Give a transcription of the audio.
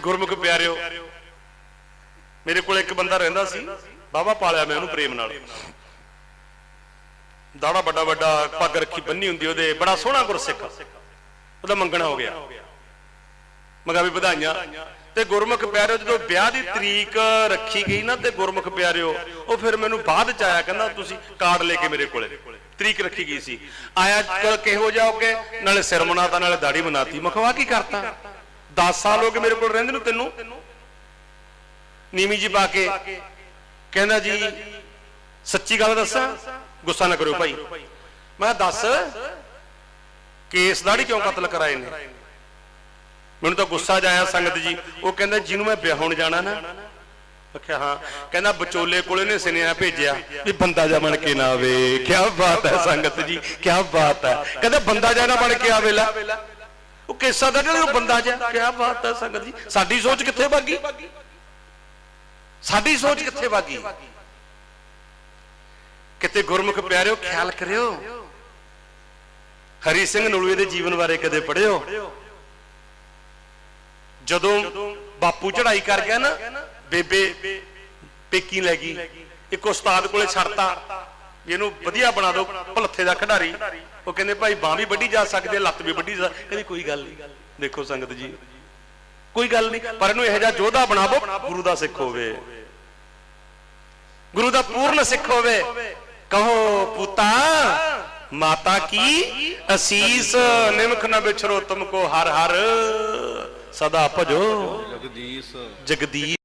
ਗੁਰਮੁਖ ਪਿਆਰਿਓ, ਮੇਰੇ ਕੋਲ ਇੱਕ ਬੰਦਾ ਰਹਿੰਦਾ ਸੀ ਬਾਬਾ ਪਾਲਿਆ ਮੈਂ ਉਹਨੂੰ ਪ੍ਰੇਮ ਨਾਲ। ਦਾੜਾ ਵੱਡਾ ਵੱਡਾ ਪੱਗ ਰੱਖੀ ਬੰਨੀ ਹੁੰਦੀ ਉਹਦੇ, ਬੜਾ ਸੋਹਣਾ ਗੁਰਸਿੱਖ। ਉਹਦਾ ਮੰਗਣਾ ਹੋ ਗਿਆ। ਮਗਾ ਵੀ ਵਧਾਈਆਂ। ਤੇ ਗੁਰਮੁਖ ਪਿਆਰਿਓ, ਜਦੋਂ ਵਿਆਹ ਦੀ ਤਰੀਕ ਰੱਖੀ ਗਈ ਨਾ ਤੇ ਗੁਰਮੁਖ ਪਿਆਰਿਓ, ਉਹ ਫਿਰ ਮੈਨੂੰ ਬਾਅਦ ਚ ਆਇਆ ਕਹਿੰਦਾ, ਤੁਸੀਂ ਕਾਰਡ ਲੈ ਕੇ ਮੇਰੇ ਕੋਲੇ। ਤਰੀਕ ਰੱਖੀ ਗਈ ਸੀ। ਆਇਆ ਕਿ- ਕਿਹੋ ਜਾਓਗੇ ਨਾਲੇ ਸਿਰ ਮਨਾਤਾ ਨਾਲੇ ਦਾੜੀ ਬਣਾਤੀ ਮਖਵਾ ਕੀ ਕਰਤਾ? 10 ਸਾਲ ਹੋ ਗਏ ਮੇਰੇ ਕੋਲ ਰਹਿੰਦੇ ਨੂੰ ਤੈਨੂੰ। ਨੀਮੀ ਜੀ ਪਾ ਕੇ ਕਹਿੰਦਾ ਜੀ, ਸੱਚੀ ਗੱਲ ਦੱਸਾਂ, ਗੁੱਸਾ ਨਾ ਕਰਿਓ ਭਾਈ। ਮੈਂ ਕਿਹਾ, ਦੱਸ, ਕੇਸ ਦਾੜੀ ਕਿਉਂ ਕਤਲ ਕਰਾਏ ਨੇ? ਮੈਨੂੰ ਤਾਂ ਗੁੱਸਾ ਜਾਇਆ ਸੰਗਤ ਜੀ। ਉਹ ਕਹਿੰਦਾ, ਜਿਹਨੂੰ ਮੈਂ ਵਿਆਹਣ ਜਾਣਾ ਨਾ। ਆਖਿਆ ਹਾਂ। ਕਹਿੰਦਾ, ਵਿਚੋਲੇ ਕੋਲੇ ਨੇ ਸੁਨੇਹਾ ਭੇਜਿਆ ਵੀ ਬੰਦਾ ਜਾ ਬਣ ਕੇ ਨਾ ਆਵੇ। ਕੀ ਬਾਤ ਹੈ ਸੰਗਤ ਜੀ ਕੀ ਬਾਤ ਹੈ। ਕਹਿੰਦਾ, ਬੰਦਾ ਜਾ ਨਾ ਬਣ ਕੇ ਆਵੇ ਲੈ। ਉਹ ਕੇਸਾ ਦਾ ਜਿਹੜਾ ਬੰਦਾ ਜਾ ਕੀ ਬਾਤ ਹੈ ਸੰਗਤ ਜੀ। ਸਾਡੀ ਸੋਚ ਕਿੱਥੇ ਭਾਗੀ ਸਾਡੀ ਸੋਚ ਕਿੱਥੇ ਭਾਗੀ ਕਿਤੇ ਗੁਰਮੁਖ ਪਿਆਰਿਓ, ਖਿਆਲ ਕਰਿਓ। ਹਰੀ ਸਿੰਘ ਨਲੂਏ ਦੇ ਜੀਵਨ ਬਾਰੇ ਕਦੇ ਪੜਿਓ ਜਦੋਂ ਬਾਪੂ ਚੜਾਈ ਕਰ ਗਿਆ ਨਾ, ਬੇਬੇ ਪੇਕੀ ਲੈ ਗਈ। ਇੱਕ ਉਸਤਾਦ ਕੋਲੇ ਛੱਡਤਾ। ਵੀ ਇਹਨੂੰ ਵਧੀਆ ਬਣਾ ਦਿਓ, ਭਲੱਥੇ ਦਾ ਖਿਡਾਰੀ। ਉਹ ਕਹਿੰਦੇ ਭਾਈ ਬਾਹ ਵੀ ਵੱਢੀ ਜਾ ਸਕਦੀ ਹੈ ਲੱਤ ਵੀ ਵੱਢੀ ਜਾ ਕਹਿੰਦੀ ਕੋਈ ਗੱਲ ਨਹੀਂ। ਦੇਖੋ ਸੰਗਤ ਜੀ ਕੋਈ ਗੱਲ ਨਹੀਂ ਪਰ ਇਹਨੂੰ ਇਹੋ ਜਿਹਾ ਯੋਧਾ ਬਣਾਵੋ ਗੁਰੂ ਦਾ ਸਿੱਖ ਹੋਵੇ। ਗੁਰੂ ਦਾ ਪੂਰਨ ਸਿੱਖ ਹੋਵੇ। ਕਹੋ ਪੁੱਤਾ ਮਾਤਾ ਕੀ ਅਸੀਸ ਨਿਮਖ ਨ ਵਿਛਰੋ ਤੁਮਕੋ ਹਰ ਹਰ। ਸਦਾ ਭਜੋ ਜਗਦੀਸ਼। ਜਗਦੀਸ਼।